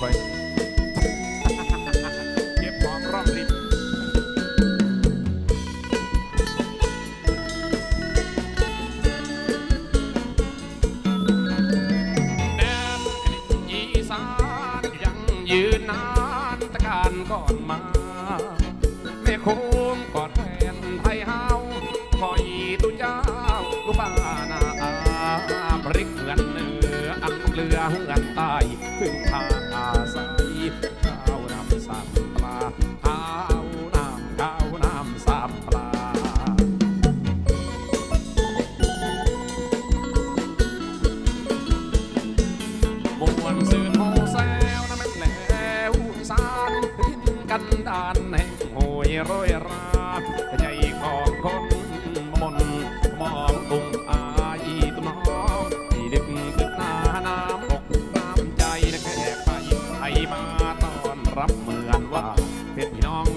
ไปเก็บหอมรอมริบแดนอีสานยังยืนนานตะการก่อนมาแม่คง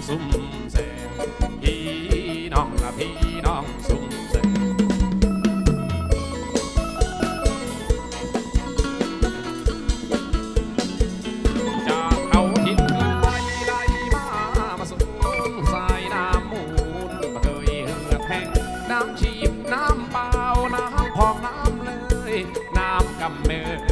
พี่น้องซุ่มแซงพี่น้องนะพี่น้องซุ่มแซงจากเขาหินไกลไหลมามาสูงสายน้ำมูลมาเคยเหือดแห้งน้ำชีบน้ำเปล่าน้ำพองน้ำเลย น้ำกำเมย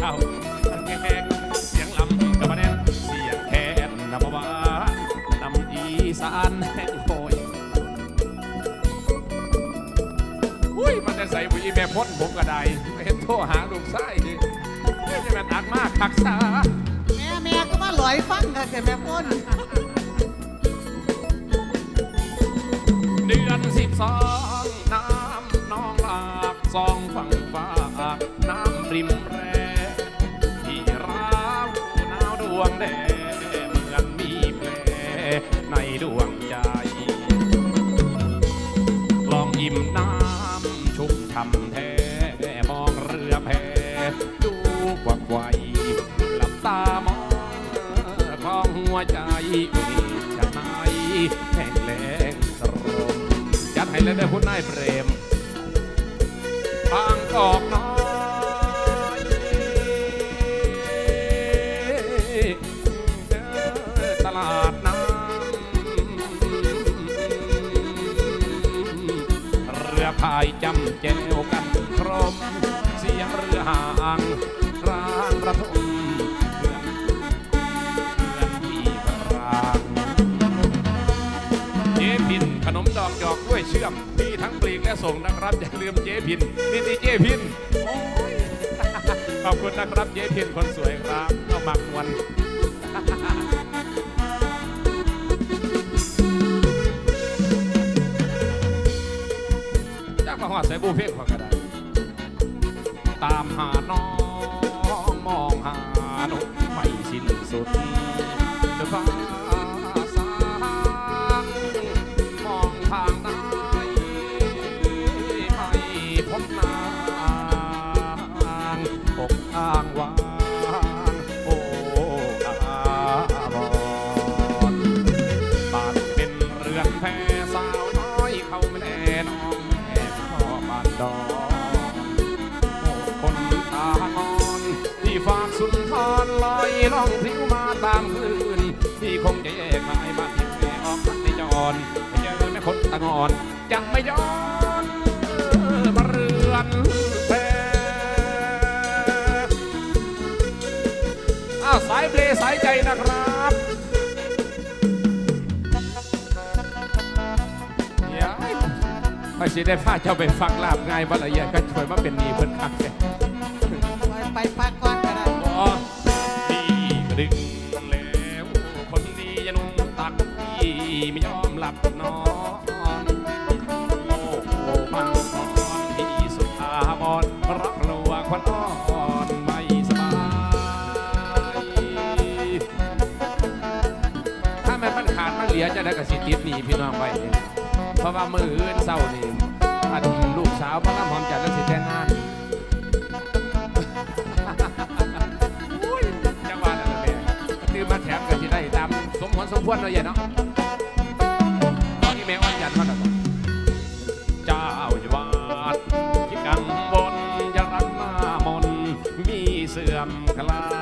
เข้าแขกเสียงลำกับมาแน่เสียงแคนนำมาวานำอีสานแห่งโอยอุ้ยมันจะใส่บุยแม่พ้นผมก็ได้เห็นโทรหาลูกไส้ดิไม่ใช่แม่นอักมากคักษาแม่แม่ก็มาหลอยฟังค่ะแกแม่พ้นเดือนสิบสอง นายเปรม พิน ขนมดอกจอกกล้วยเชื่อมมีทั้งปลีกและส่งนะครับ อย่าลืมเจ๊พินนี่นี่เจ๊พินขอบคุณนะครับเจ๊พินคนสวยครับเอามักวันจากมาหอดใส่บูเพ่งขอก็ได้ตามหาน้อง ย้อนเออมาเรือนแพอ้าวสายเปลสายใจนะครับยายไปสิได้พาเจ้าไปฟังลาบง่ายบ่ละเอียดก็ช่วยมาเป็นหนีเพิ่นคักแท้ไปไปพักก่อนก็ได้บ่ดีกระดึง จะได้กระสิติดนีพี่น้องไปเพราะว่ามืออื่นเศร้านี่อันลูกสาวพระน้ำหอมจัดแล้วสิแต่งงานอุ้ยจังหวะนั้นแหละแม่ตื่นมาแถมกันสิได้ตามสมหวนสมควรเลยเนาะตอนนี้แม่อ้อนยันเขาแบบเจ้าอยู่วาดที่กังวลอย่ารักมามนมีเสื่อมคลา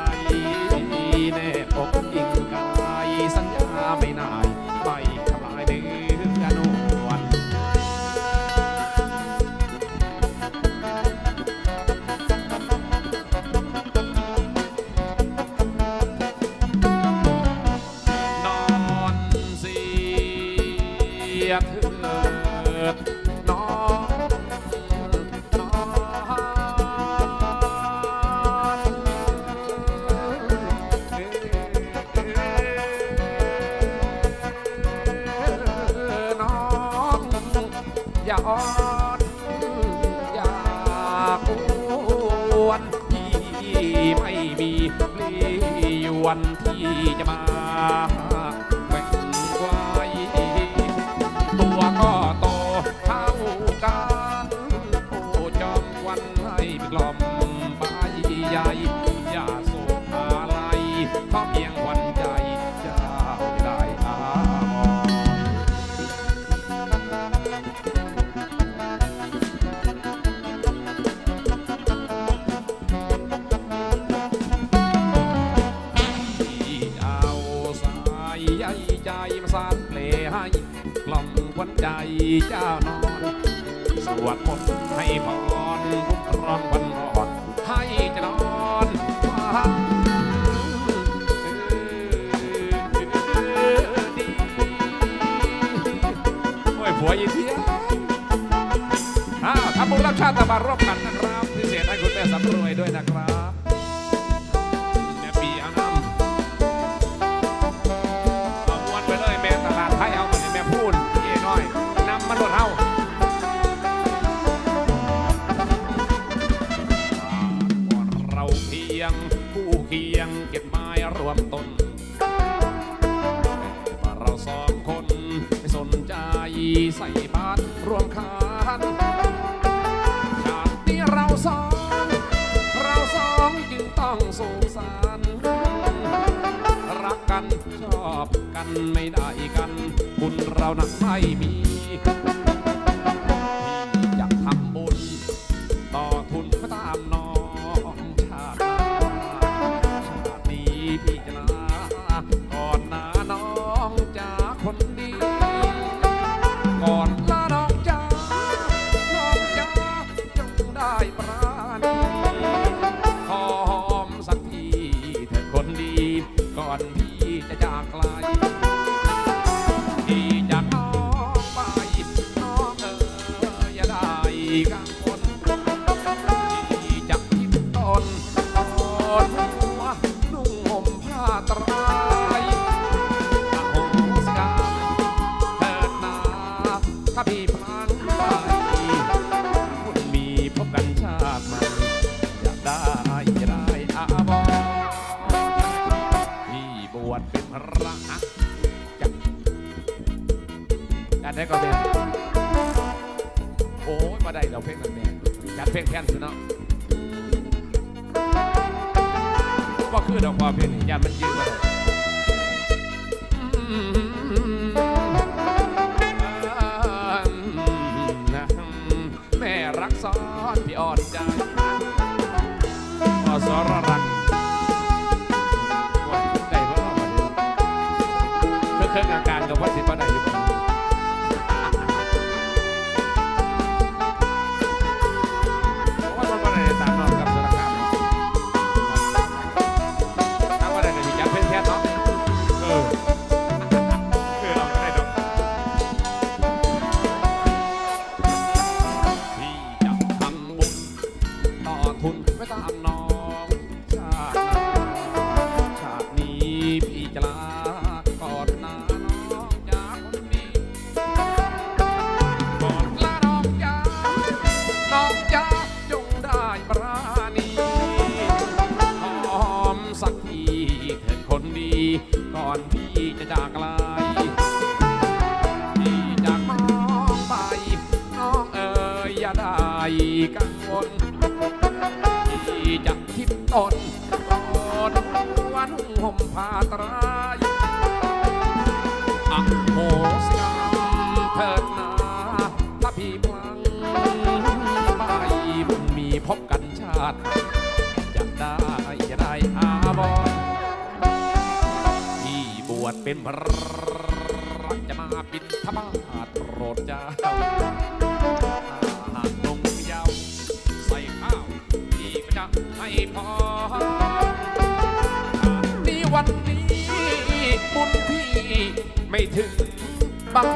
ยเถิดนอนนอนน้องอย่าอ่อนอย่าปวนพี่ไม่มีปลีวันที่จะมา เจ้านอน สวดมนต์ให้พรคุ้มครองวันรอดให้จะนอนฟังดีโอ้ยผัวยีเทียอ้าวทำบุญรับชาติตะบารบกันนะครับ พิเศษให้คุณแม่สำรวยด้วยนะครับ ใส่บาตรรวมคานชาตินี้เราสอง เราสองจึงต้องสุขสันต์รักกันชอบกันไม่ได้กันบุญเรานั้นไม่มี จะจากไกล ได้ก็เป็นโอ้ยมาได้เราเพลงนั้นแม่จัดเพลงแค้นสุดเนาะว่าคือดอกว่าเพลงนี้ยามันยืดมาแม่รักซ้อนพี่อ่อนใจพอสรรักว่าได้บ่รอบเคือเครื่องอาการกับว่าสิบ่ได้ ทุ ห่มผ้าตรายอโหสิกรรมเถิดนาถ้าพี่พลังไปบุญมีพบกันชาติ จะได้จะได้อาบอนที่บวชเป็นพระจะมาบินทบาทโปรดเจ้าหากนงยาวใส่ข้าวพี่ก็จะให้พอ วันนี้บุญพี่ไม่ถึงบาง